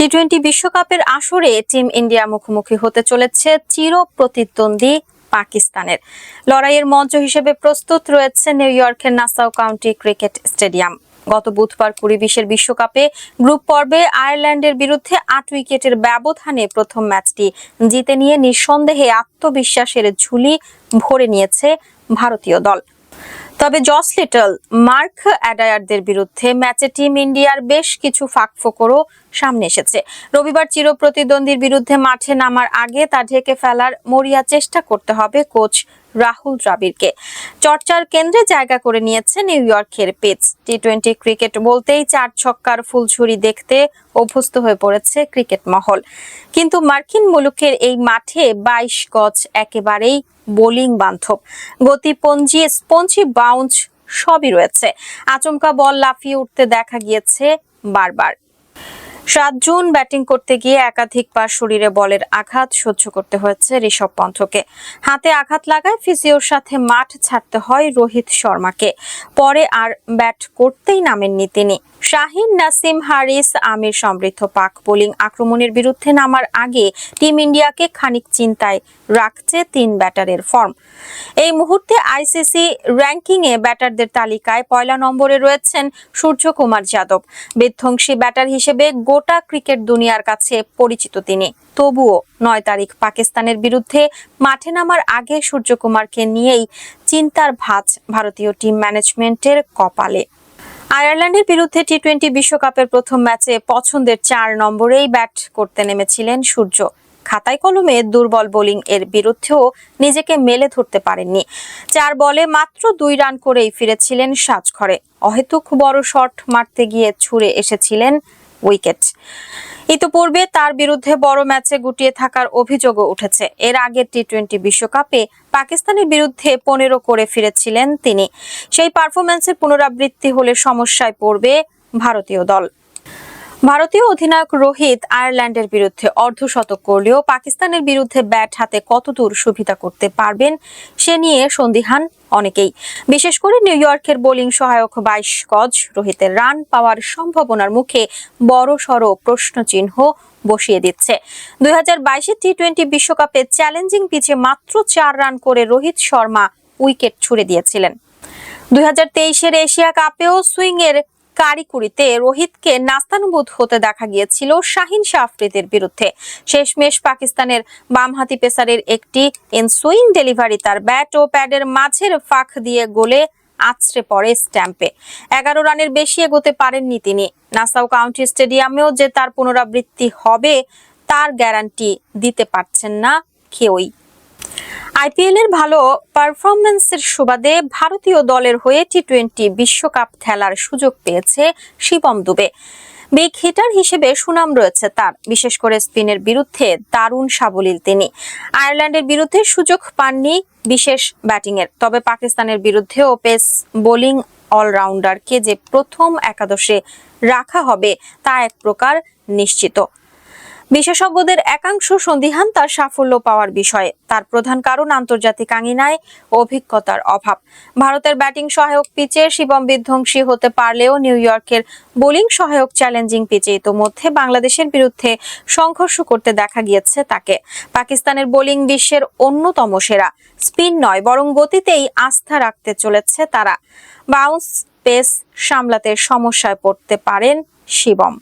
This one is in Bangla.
টি টোয়েন্টি বিশ্বকাপের আসরে টিম ইন্ডিয়া মুখোমুখি হতে চলেছে চির প্রতিদ্বন্দ্বী পাকিস্তানের। লড়াইয়ের মঞ্চ হিসেবে প্রস্তুত রয়েছে নিউ ইয়র্কের নাসাউ কাউন্টি ক্রিকেট স্টেডিয়াম গত বুধবার কুড়ি বিশের বিশ্বকাপে গ্রুপ পর্বে আয়ারল্যান্ডের বিরুদ্ধে আট উইকেটের ব্যবধানে প্রথম ম্যাচটি জিতে নিয়ে নিঃসন্দেহে আত্মবিশ্বাসের ঝুলি ভরে নিয়েছে ভারতীয় দল। তবে জস লিটল, মার্ক অ্যাডায়ারদের বিরুদ্ধে ম্যাচে টিম ইন্ডিয়ার বেশ কিছু ফাঁকফোকরও সামনে এসেছে। রবিবার চির প্রতিদ্বন্দ্বীর বিরুদ্ধে মাঠে নামার আগে তা ঢেকে ফেলার মরিয়া চেষ্টা করতে হবে কোচ রাহুল দ্রাবিড়কে। চর্চার কেন্দ্রে জায়গা করে নিয়েছে নিউ ইয়র্কের পিচ টি টোয়েন্টি ক্রিকেট বলতেই চার ছক্কার ফুলঝুরি দেখতে অভ্যস্ত হয়ে পড়েছে ক্রিকেট মহল। কিন্তু মার্কিন মুলুকের এই মাঠে বাইশ গজ একেবারেই বোলিং বান্ধব। গতিপঞ্জি স্পঞ্জি বাউন্স সবই রয়েছে। আচমকা বল লাফিয়ে উঠতে দেখা গিয়েছে বারবার। সাত জুন ব্যাটিং করতে গিয়ে একাধিকবার শরীরে বলের আঘাত সহ্য করতে হয়েছে ঋষভ পন্থকে। হাতে আঘাত লাগায় ফিজিওর সাথে মাঠ ছাড়তে হয় রোহিত শর্মাকে। পরে আর ব্যাট করতেই নামেননি তিনি। শাহিন নাসিম হারিস, আমির সমৃদ্ধ পাক বোলিং আক্রমণের বিরুদ্ধে নামার আগে টিম ইন্ডিয়াকে খানিক চিন্তায় রাখছে তিন ব্যাটারের ফর্ম। এই মুহূর্তে আইসিসি র্যাঙ্কিংয়ে ব্যাটারদের তালিকায় পয়লা নম্বরে রয়েছেন সূর্যকুমার যাদব। বিধ্বংসী ব্যাটার হিসেবে গোটা ক্রিকেট দুনিয়ার কাছে পরিচিত তিনি। তবুও নয় তারিখ পাকিস্তানের বিরুদ্ধে মাঠে নামার আগে সূর্যকুমারকে নিয়েই চিন্তার ভাঁজ ভারতীয় টিম ম্যানেজমেন্টের কপালে। আয়ারল্যান্ডের বিরুদ্ধে টি টোয়েন্টি বিশ্বকাপের প্রথম ম্যাচে পছন্দের চার নম্বরেই ব্যাট করতে নেমেছিলেন সূর্য। খাতায় কলমে দুর্বল বোলিং এর বিরুদ্ধেও নিজেকে মেলে ধরতে পারেননি। চার বলে মাত্র দুই রান করেই ফিরেছিলেন সাজঘরে। অহেতুক বড় শট মারতে গিয়ে ছুড়ে এসেছিলেন উইকেট। ইতোপূর্বে তার বিরুদ্ধে বড় ম্যাচে গুটিয়ে থাকার অভিযোগও উঠেছে। এর আগে টি টোয়েন্টি বিশ্বকাপে পাকিস্তানের বিরুদ্ধে পনেরো করে ফিরেছিলেন তিনি। সেই পারফরম্যান্সের পুনরাবৃত্তি হলে সমস্যায় পড়বে ভারতীয় দল। ভারতীয় অধিনায়ক রোহিত আয়ারল্যান্ডের বিরুদ্ধে অর্ধশতক করলেও পাকিস্তানের বিরুদ্ধে ব্যাট হাতে কতদূর সুবিধা করতে পারবেন সে নিয়ে সন্দিহান অনেকেই। বিশেষ করে নিউ ইয়র্কের বোলিং সহায়ক বাইশ গজ রোহিতের রান পাওয়ার সম্ভাবনার মুখে বড় সড় প্রশ্নচিহ্ন বসিয়ে দিচ্ছে। দুই হাজার বাইশের টি টোয়েন্টি বিশ্বকাপে চ্যালেঞ্জিং পিচে মাত্র চার রান করে রোহিত শর্মা উইকেট ছুড়ে দিয়েছিলেন। দুই হাজার তেইশের এশিয়া কাপেও সুইং এর কারিকুরিতে রোহিতকে নাস্তানুবোধ হতে দেখা গিয়েছিল শাহিন শাহ আফ্রিদির বিরুদ্ধে। শেষমেশ পাকিস্তানের বামহাতি পেসারের একটি ইনসুইং ডেলিভারি তার ব্যাট ও প্যাডের মাঝের ফাঁক দিয়ে গোলে আছড়ে পড়ে স্ট্যাম্পে। এগারো রানের বেশি এগোতে পারেননি তিনি। নাসাউ কাউন্টি স্টেডিয়ামেও যে তার পুনরাবৃত্তি হবে, তার গ্যারান্টি দিতে পারছেন না কেউই। আইপিএল এর ভালো পারফরম্যান্সের সুবাদে ভারতীয় দলের হয়ে টি টোয়েন্টি বিশ্বকাপ খেলার সুযোগ পেয়েছে শিবম দুবে। বিগ হিটার হিসেবে সুনাম রয়েছে তার, বিশেষ করে স্পিনের বিরুদ্ধে দারুণ সাবলীল তিনি। আয়ারল্যান্ডের বিরুদ্ধে সুযোগ পাননি বিশেষ ব্যাটিং এর, তবে পাকিস্তানের বিরুদ্ধেও পেস বোলিং অলরাউন্ডারকে যে প্রথম একাদশে রাখা হবে তা এক প্রকার নিশ্চিত। বিশেষজ্ঞদের একাংশ সন্দিহান তার সাফল্য পাওয়ার বিষয়ে। তার প্রধান কারণ আন্তর্জাতিক আঙিনায় অভিজ্ঞতার অভাব। ভারতের ব্যাটিং সহায়ক পিচে শিবম বিধ্বংসী হতে পারলেও নিউ ইয়র্কের বোলিং সহায়ক চ্যালেঞ্জিং পিচে ইতোমধ্যে বাংলাদেশের বিরুদ্ধে সংঘর্ষ করতে দেখা গিয়েছে তাকে। পাকিস্তানের বোলিং বিশ্বের অন্যতম সেরা। স্পিন নয়, বরং গতিতেই আস্থা রাখতে চলেছে তারা। বাউন্স পেস সামলাতে সমস্যায় পড়তে পারেন শিবম।